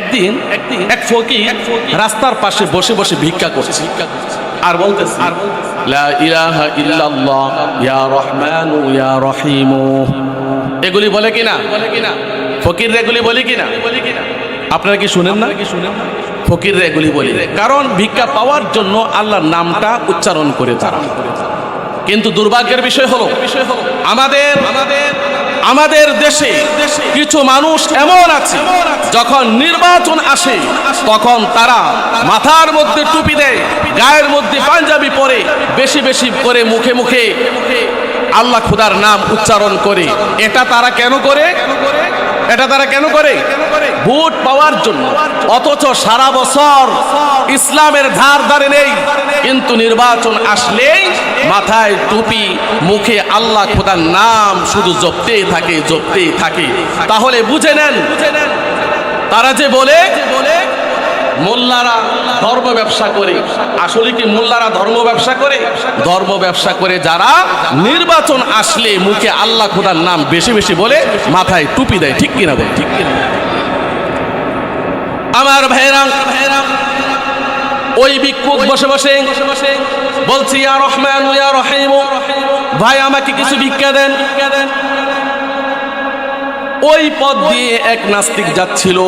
একদিন একদিন এক ফকি রাস্তার পাশে বসে বসে ভিক্ষা করছে। আর বলতেছে আর লা ইলাহা ইল্লাল্লাহ ইয়া রহমানু ইয়া রহিমু। এগুলি বলে কিনা? বলে কিনা? ফকির এগুলি বলে কিনা? বলে কিনা? আপনারা কি শুনেন না? কি শুনেন না? ফকির এগুলি বলি। কারণ ভিক্ষা পাওয়ার জন্য আল্লাহর নামটা উচ্চারণ করে তারা। কিন্তু দুর্ভাগ্যের বিষয় হলো আমাদের আমাদের আমাদের দেশে কিছু মানুষ এমন আছে, যখন নির্বাচন আসে, তখন তারা মাথার মধ্যে টুপি দেয়, গায়ের মধ্যে পাঞ্জাবি পরে বেশি বেশি করে মুখে মুখে আল্লাহ খুদার নাম উচ্চারণ করে। এটা তারা কেন করে? এটা তারা কেন করে? ভোট পাওয়ার জন্য। অথচ সারা বছর ইসলামের ধার ধারে নেই। কিন্তু নির্বাচন আসলেই মাথায় টুপি, মুখে আল্লাহ খোদার নাম শুধু জপতেই থাকে জপতেই থাকে। তাহলে বুঝে নেন, তারা যে বলে, মোল্লারা ধর্ম ব্যবসা করে। আসলে কি মোল্লারা ধর্ম ব্যবসা করে? ধর্ম ব্যবসা করে যারা নির্বাচন আসলে মুখে আল্লাহ খোদার নাম বেশি বেশি বলে, মাথায় টুপি দেয়, ঠিক কিনা বলে? ঠিক কিনা আমার ভাইরা ওই ভিক্ষুক বসে বসে বলছি, ইয়া রহমান, ইয়া ভাই, আমাকে কিছু ভিক্ষা দেন। ওই পথ দিয়ে এক নাস্তিক যাচ্ছিল।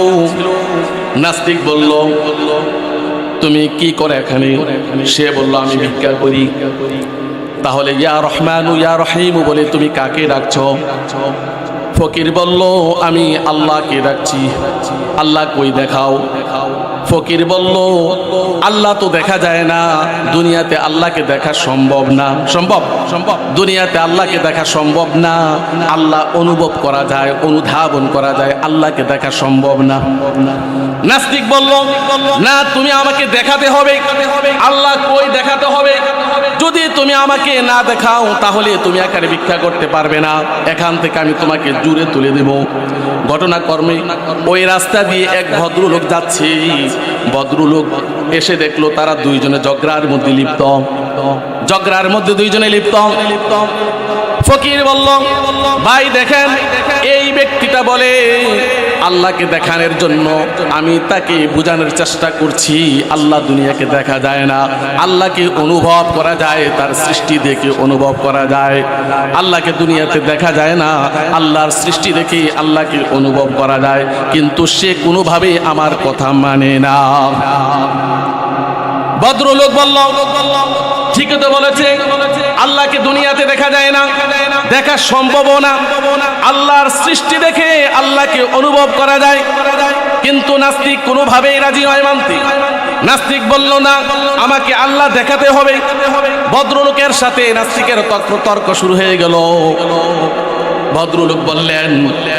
নাস্তিক বলল, তুমি কি করে এখানে? সে বলল, আমি ভিক্ষা করি। তাহলে, ইয়া রহমান, ইয়া রহিম বলে তুমি কাকে ডাকছ? ফকির বলল, আমি আল্লাহকে ডাকছি। আল্লাহ কই দেখাও? ফকির বলল, আল্লাহ তো দেখা যায় না। দুনিয়াতে আল্লাহকে দেখা সম্ভব না। সম্ভব? সম্ভব। দুনিয়াতে আল্লাহকে দেখা সম্ভব না। আল্লাহ অনুভব করা যায়, অনুধাবন করা যায়। আল্লাহকে দেখা সম্ভব না। নাস্তিক বলল, না, তুমি আমাকে দেখাতে হবে। আল্লাহ কই দেখাতে হবে? যদি তুমি আমাকে না দেখাও, তাহলে তুমি একারে ভিক্ষা করতে পারবে না। এখান থেকে আমি তোমাকে জুড়ে তুলে দেব। ঘটনাকর্মে ওই রাস্তা দিয়ে এক ভদ্রলোক যাচ্ছে। ভদ্রলোক এসে দেখল তারা দুইজনে ঝগড়ার মধ্যে লিপ্ত। ঝগড়ার মধ্যে দুইজনে লিপ্ত। লিপ্ত ফকির বলল, ভাই দেখেন, এই ব্যক্তিটা বলে, আল্লাহকে দেখানোর জন্য আমি তাকে বোঝানোর চেষ্টা করছি। আল্লাহ দুনিয়াকে দেখা যায় না। আল্লাহকে অনুভব করা যায়, তার সৃষ্টি দেখে অনুভব করা যায়। আল্লাহকে দুনিয়াতে দেখা যায় না। আল্লাহর সৃষ্টি দেখে আল্লাহকে অনুভব করা যায়। কিন্তু সে কোনোভাবে আমার কথা মানে না। ভদ্রলোক বলল ঠিকই তো বলেছে, আল্লাহকে দুনিয়াতে দেখা যায় না, দেখা সম্ভব না। আল্লাহর সৃষ্টি দেখে আল্লাহকে অনুভব করা যায়। কিন্তু নাস্তিক কোনোভাবেই রাজি হয় মানতে। নাস্তিক বলল, না, আমাকে আল্লাহ দেখাতে হবে। ভদ্রলোকের সাথে নাস্তিকের তর্ক শুরু হয়ে গেল। ভদ্রলোক বললেন,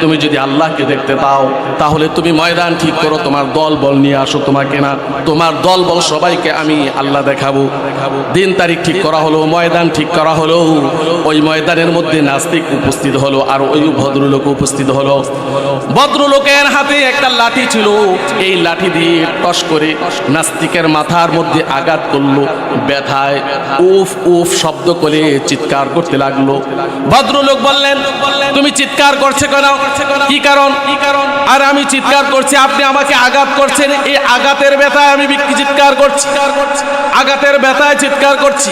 তুমি যদি আল্লাহকে দেখতে পাও, তাহলে তুমি ময়দান ঠিক করো, তোমার দল বল নিয়ে আসো তোমাকে না। তোমার দল বল সবাইকে আমি আল্লাহ দেখাবো। দিন তারিখ ঠিক করা হলো, ময়দান ঠিক করা হলো। ওই ময়দানের মধ্যে নাস্তিক উপস্থিত হলো, আর ওই ভদ্রলোক উপস্থিত হলো। ভদ্রলোকের হাতে একটা লাঠি ছিল। এই লাঠি দিয়ে টস করে নাস্তিকের মাথার মধ্যে আঘাত করল, ব্যথায় উফ উফ শব্দ করে চিৎকার করতে লাগল। ভদ্রলোক বললেন, তুমি চিৎকার করছে কেন? কি কারণ? কি কারণ আর আমি চিৎকার করছি, আপনি আমাকে আঘাত করছেন। এই আঘাতের ব্যথায় আমি চিৎকার করছি। আঘাতের ব্যথায় চিৎকার করছি।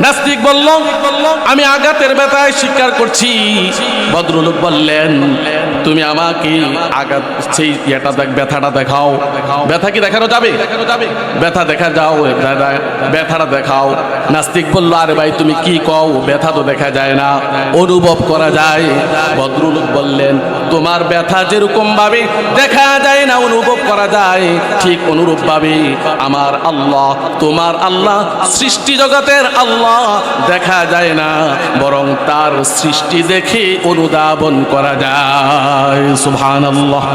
নাস্তিক বলল আমি আঘাতের ব্যথায় স্বীকার করছি। ভদ্রলোক বললেন তুমি আমাকে আঘাত, সেই ইয়েটা দেখ, ব্যথাটা দেখাও। ব্যথা কি দেখানো যাবে? ব্যথা দেখা যাও ব্যথাটা দেখাও। নাস্তিক বলল, আরে ভাই, তুমি কি কও? ব্যথা তো দেখা যায় না। অনুভব করা যায়। ভদ্রলোক বললেন, তোমার ব্যথা যেরকম ভাবে দেখা যায় না, অনুভব করা যায়, ঠিক অনুরূপ ভাবে আমার আল্লাহ, তোমার আল্লাহ সৃষ্টি জগতের আল্লাহ দেখা যায় না, বরং তার সৃষ্টি দেখে অনুধাবন করা যায়। সুবহানাল্লাহ